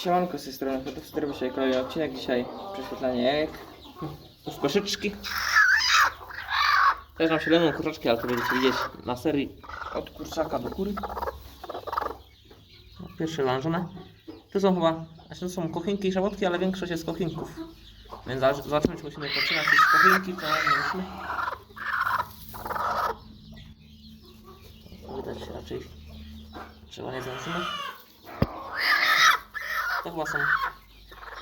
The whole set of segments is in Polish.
Siemanko z tej strony Fotowster, dzisiaj kolejny odcinek, dzisiaj prześwietlanie jajek. z koszyczki. Też nam się kurczaczki, ale to będziecie widzieć na serii. Od kurczaka do kury. Pierwsze wężone. To są chyba, znaczy to są kochinki i szałotki, ale większość jest kochinków. Więc za- zobaczymy, czy musimy poczynać z kochinki, to nie musimy. Widać raczej, trzeba nie zęczymy. Chyba są,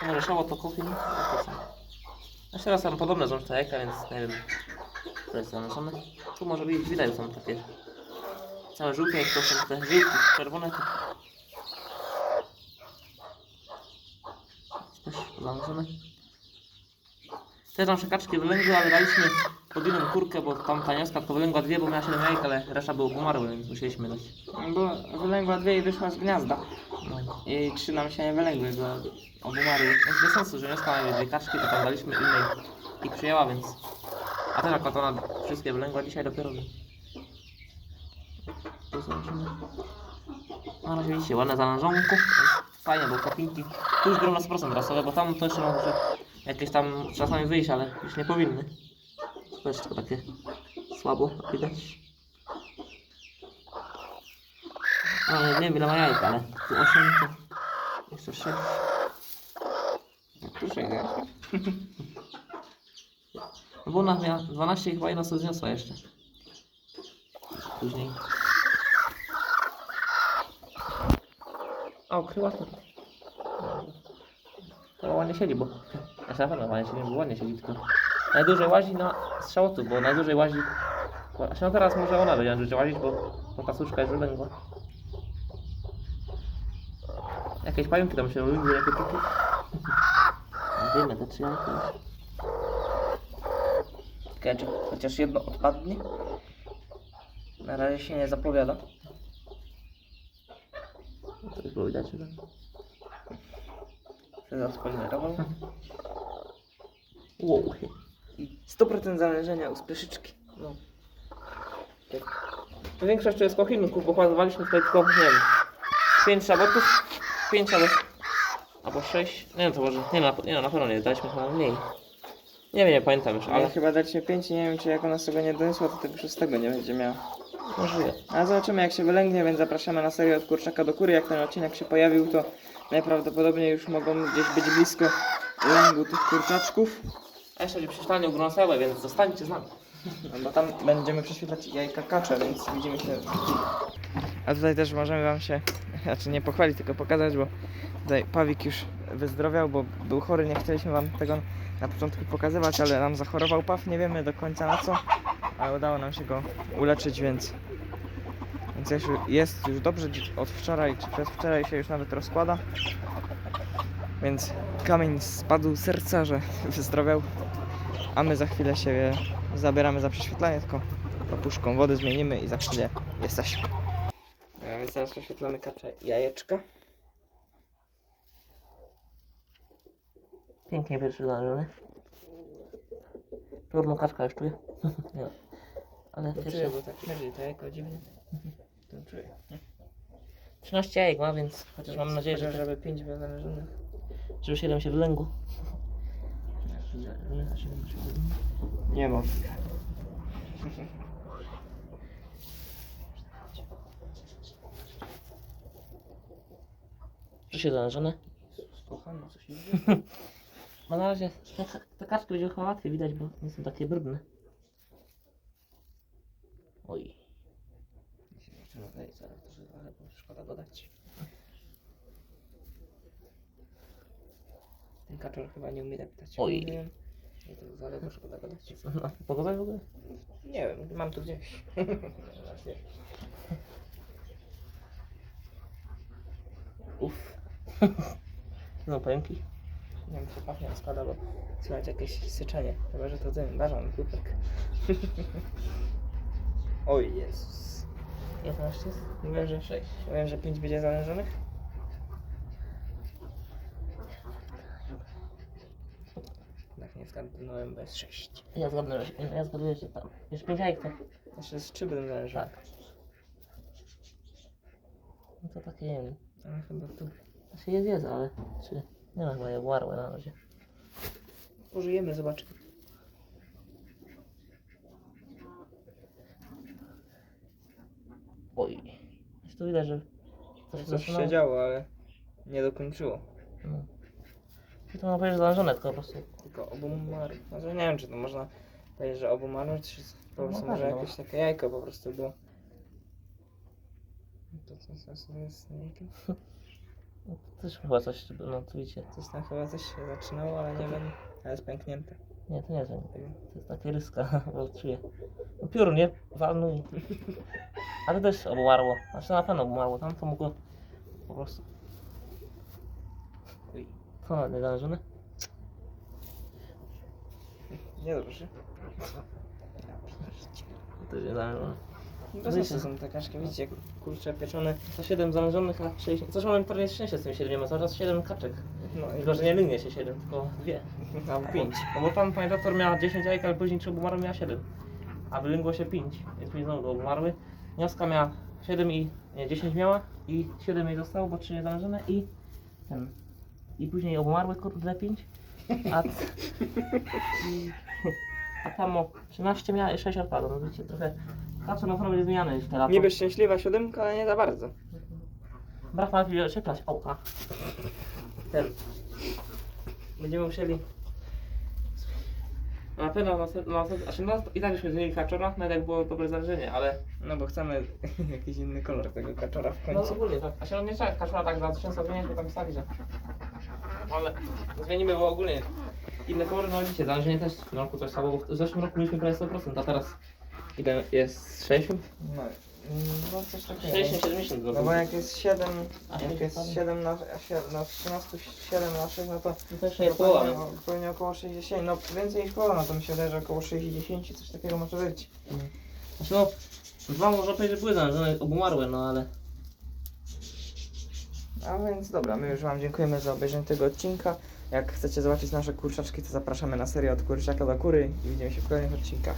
może szałot to a to są. Jeszcze raz są podobne są te jajka, więc nie wiem, które jest zanęczone. Tu może być, widać, są takie całe żółte, jak to są te żółte, czerwone. To... Też zanęczone. Też nasze kaczki wylęgły, ale daliśmy pod jedną kurkę, bo tam ta nioska to wylęgła dwie, bo miała 7 jajek, ale reszta były pomarłe, więc musieliśmy dać. Bo wylęgła dwie i wyszła z gniazda. No. I trzy nam się nie wylęgły, bo obumarły. Więc bez sensu, że ma dwie kaczki, to tam daliśmy innej i przyjęła, więc... A też akurat ona wszystkie wylęgła dzisiaj dopiero. Tu zobaczymy. No na razie widzicie, ładne zanężonko. Fajnie, bo kopinki. Tu już na 100% rasowe, bo tam to jeszcze może jakieś tam czasami wyjść, ale już nie powinny. To jest tylko takie słabo widać. No, nie wiem ma jajek, ale tu 8 to jeszcze 6. Kurczak, ja. No bo ona miała 12 i chyba jedno sobie zniosła jeszcze. Później. O, kryła to. To ładnie siedzi, bo... Znaczy na pewno ładnie siedzi, bo ładnie siedzi, tylko... Najdłużej łazi na strzałotu, bo najdłużej łazi... Znaczy no teraz może ona będzie łazić, bo, bo ta suszka jest wylęgła. Jakieś pająki tam się wylęgły, jakie trzy jajka już. Ciekawe, czy chociaż jedno odpadnie. Na razie się nie zapowiada. To już było widać, że... Chcę zaspoilerował. Wow. I 100% zależenia u spyszyczki. No. To większość to jest kochinków, bo chładzowaliśmy tutaj tylko, nie wiem, 5 szabotów, 5 albo, albo 6, nie wiem to może, nie, na, nie na pewno nie, daliśmy chyba mniej. Nie wiem, nie pamiętam już, Ale ale chyba daliśmy 5 i nie wiem, czy jak ona tego nie doniosła, to tego szóstego nie będzie miała. możliwe. A zobaczymy jak się wylęgnie, więc zapraszamy na serię od kurczaka do kury. Jak ten odcinek się pojawił, to najprawdopodobniej już mogą gdzieś być blisko lęgu tych kurczaczków. A jeszcze będzie prześwietlanie ugruncowe, więc zostańcie z nami. No bo tam będziemy prześwietlać jajka kacze, więc widzimy się. A tutaj też możemy wam się, znaczy nie pochwalić, tylko pokazać, bo tutaj Pawik już wyzdrowiał, bo był chory, nie chcieliśmy wam tego na początku pokazywać, ale nam zachorował Paw, nie wiemy do końca na co, ale udało nam się go uleczyć, więc więc jest, już dobrze od wczoraj, czy przedwczoraj się już nawet rozkłada. Więc kamień spadł z serca, że wyzdrowiał. A my za chwilę się zabieramy za prześwietlanie, tylko propuszką wody zmienimy i za chwilę jesteśmy. Więc teraz prześwietlamy kacze jajeczka. Pięknie pierwszy zależony. Trudno kaczka już czuję. Nie. Ale pierwszy... bo tak śmierdzi to jajko dziwnie. To czuję. 13 jajek ma, więc chociaż mam nadzieję, że, żeby 5 było zależonych. żeby 7 się wylęgło. Nie ma. Czy się zależone? Kochano, co się No na razie te, te kaczki będzie chyba łatwiej widać, bo nie są takie brudne. Oj. Jeszcze zaraz to trochę, bo szkoda dodać. Ten kaczor chyba nie umie deptać. Oj. Mówiłem. I to zaledwo szkoda. No, Pogoda w ogóle? Nie wiem, mam tu gdzieś. Uff. No pająki. Nie wiem, czy pachnie składa, bo słychać jakieś syczenie. Chyba, że to ten ważony kupek. Oj, Jezus. 11 jest? Mówiłem, że 6. Mówiłem, że 5 będzie zależonych. Tak nie zgadnąłem, bo jest 6. Ja zgadnę, że- ja zgaduję, że tam. Już 5 jajek to. Jeszcze z 3 będą zależone. Tak. No to takie nie wiem. Ale chyba tu To się jest, jest, ale czy... Nie no, chyba je warłe na razie. Pożyjemy, zobaczymy. Oj. Już tu widać, że coś, Coś zaczynało. się działo, ale nie dokończyło. No. I to mam powiedzieć, że zależone tylko po prostu. Tylko obumarł. Znaczy nie wiem, czy to można powiedzieć, że obumarł, czy po No prostu tak, może no. jakieś takie jajko po prostu było. To co, co, co jest jajkiem? No, to też chyba coś, no tu widzicie. Coś tam chyba coś się zaczynało, ale nie wiem. Ale jest pęknięte. Nie, to nie jest, to jest takie ryska, bo czuję. No piór, nie? Walnął. i- Ale też obumarło. Znaczy na pewno obumarło, tam to mogło po prostu. To nie zależone? Niedobrze. To też nie zależone. Bez Wiecie. sensu są te kaszki, widzicie, kurcze pieczone. To 7 zależonych, a 6... Coś mamy pewnie szczęście z tym 7, a cały czas 7 kaczek. No i Tylko, że nie lygnie się 7, tylko 2. Albo pięć. No bo pan, pani doktor miała 10 jajek, ale później przy obumarły miała 7. A wylęgło się 5, więc później znowu obumarły. Wnioska miała 7 i... nie, 10 miała i 7 jej zostało, bo 3 nie zależone i... ten... I później obumarły, kurde, 5. A... A tam o 13 miała i 6 odpadło, no widzicie, trochę... Kacze na pewno będzie zmieniane w te lato. Niby szczęśliwa siódemka, ale nie za bardzo. Brak ma chwilę ocieplać, ołka. Ten. Będziemy musieli... Na pewno, na, na, na, znaczy no, i tak byśmy zmienili kaczora, nawet jak było dobre zależenie, ale... No bo chcemy jakiś inny kolor tego kaczora w No końcu. ogólnie tak, a się nie trzeba kaczora tak za 1000 zmieniać, bo tam pisali, że... Ale zmienimy, bo ogólnie inne kolory, no widzicie, zależenie też w tym roku coś samo, w zeszłym roku mieliśmy prawie 100%, a teraz... Ile jest? 60? No, mm, no coś takiego. 60-70 No bo jak jest 7, A, jak jest odpadów. 7 na, a sie- na 13, 7 na 6, no to No to jeszcze połowa, pewnie, pewnie około 60, no więcej niż połowa, no to mi się wydaje, że około 60, coś takiego może być. Znaczy no, dwa można powiedzieć, że były zależone, obumarłe, no ale... A więc dobra, my już Wam dziękujemy za obejrzenie tego odcinka. Jak chcecie zobaczyć nasze kurczaczki, to zapraszamy na serię od kurczaka do kury i widzimy się w kolejnych odcinkach.